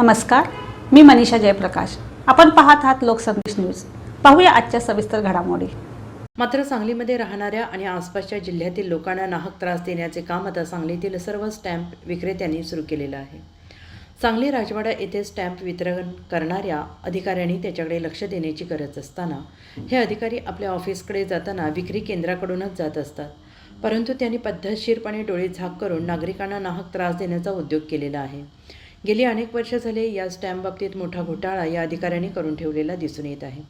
नमस्कार मी मनीषा जयप्रकाश. आपण पाहत आहात लोकसंदेश न्यूज. पाहूया आजच्या सविस्तर घडामोडी. मात्र सांगलीमध्ये राहणाऱ्या आणि आसपासच्या जिल्ह्यातील लोकांना नाहक त्रास देण्याचे काम आता सांगलीतील सर्व स्टॅम्प विक्रेत्यांनी सुरू केलेलं आहे. सांगली राजवाडा येथे स्टॅम्प वितरण करणाऱ्या अधिकाऱ्यांनी त्याच्याकडे लक्ष देण्याची गरज असताना हे अधिकारी आपल्या ऑफिसकडे जाताना विक्री केंद्राकडूनच जात असतात. परंतु त्यांनी पद्धतशीरपणे डोळे झाक करून नागरिकांना नाहक त्रास देण्याचा उद्योग केलेला आहे. गेली अनेक वर्ष झाले या स्टॅम्प बाबतीत मोठा घोटाळा या अधिकाऱ्यांनी करून ठेवलेला दिसून येत आहे.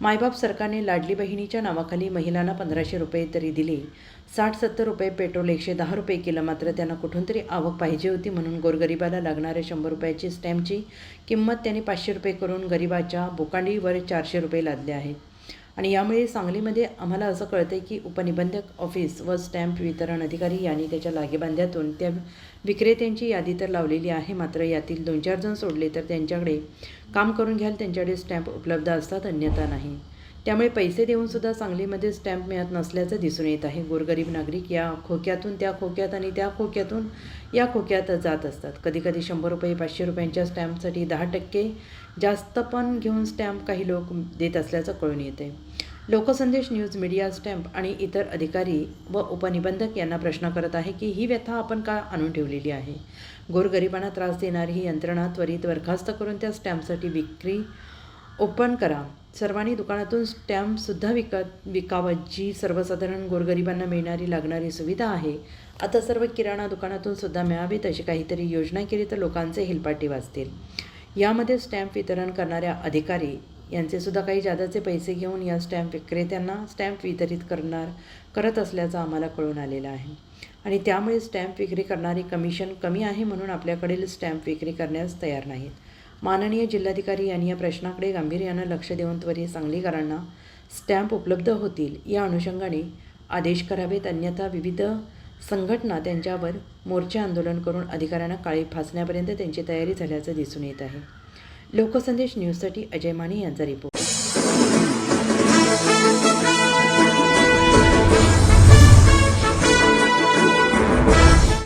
मायबाप सरकारने लाडली बहिणीच्या नावाखाली महिलांना पंधराशे रुपये तरी दिले साठ सत्तर रुपये पेट्रोल एकशे दहा रुपये केलं मात्र त्यांना कुठून तरी आवक पाहिजे होती म्हणून गोरगरिबाला लागणाऱ्या शंभर रुपयाची स्टॅम्पची किंमत त्यांनी पाचशे रुपये करून गरिबाच्या बोकांडीवर चारशे रुपये लादले आहेत. आणि यामुळे सांगलीमध्ये आम्हाला असं कळतं की उपनिबंधक ऑफिस व स्टॅम्प वितरण अधिकारी यांनी त्याच्या लागेबांध्यातून त्या विक्रेत्यांची यादी तर लावलेली आहे मात्र यातील दोन चार जण सोडले तर त्यांच्याकडे काम करून घ्याल त्यांच्याकडे स्टॅम्प उपलब्ध असतात अन्यथा नाही. त्यामुळे पैसे देऊनसुद्धा सांगलीमध्ये स्टॅम्प मिळत नसल्याचं दिसून येत आहे. गोरगरीब नागरिक या खोक्यातून त्या खोक्यात आणि त्या खोक्यातून या खोक्यात जात असतात. कधीकधी शंभर रुपये पाचशे रुपयांच्या स्टॅम्पसाठी दहा टक्के जास्त पण घेऊन स्टॅम्प काही लोक देत असल्याचं कळून येते लोकसंदेश न्यूज मीडिया स्टॅम्प आणि इतर अधिकारी व उपनिबंधक यांना प्रश्न करत आहे की ही व्यथा आपण का आणून ठेवलेली आहे? गोरगरिबांना त्रास देणारी ही यंत्रणा त्वरित बरखास्त करून त्या स्टॅम्पसाठी विक्री ओपन करा. सर्वांनी दुकानातून स्टॅम्पसुद्धा विकत विकावं जी सर्वसाधारण गोरगरिबांना मिळणारी लागणारी सुविधा आहे. आता सर्व किराणा दुकानातून सुद्धा मिळावीत अशी काहीतरी योजना केली तर लोकांचे हिलपाटी वाचतील यामध्ये स्टॅम्प वितरण करणाऱ्या अधिकारी यांचेसुद्धा काही जादाचे पैसे घेऊन या स्टॅम्प विक्रेत्यांना स्टॅम्प वितरित करणार करत असल्याचं आम्हाला कळून आलेलं आहे. आणि त्यामुळे स्टॅम्प विक्री करणारी कमिशन कमी आहे म्हणून आपल्याकडील स्टॅम्प विक्री करण्यास तयार नाहीत. माननीय जिल्हाधिकारी यांनी या प्रश्नाकडे गांभीर्यानं लक्ष देऊन त्वरित सांगलीकरांना स्टॅम्प उपलब्ध होतील या अनुषंगाने आदेश करावेत. अन्यथा विविध संघटना त्यांच्यावर मोर्चे आंदोलन करून अधिकाऱ्यांना काळी फासण्यापर्यंत त्यांची तयारी झाल्याचं दिसून येत आहे. लोकसंदेश न्यूजसाठी अजय माने यांचा रिपोर्ट.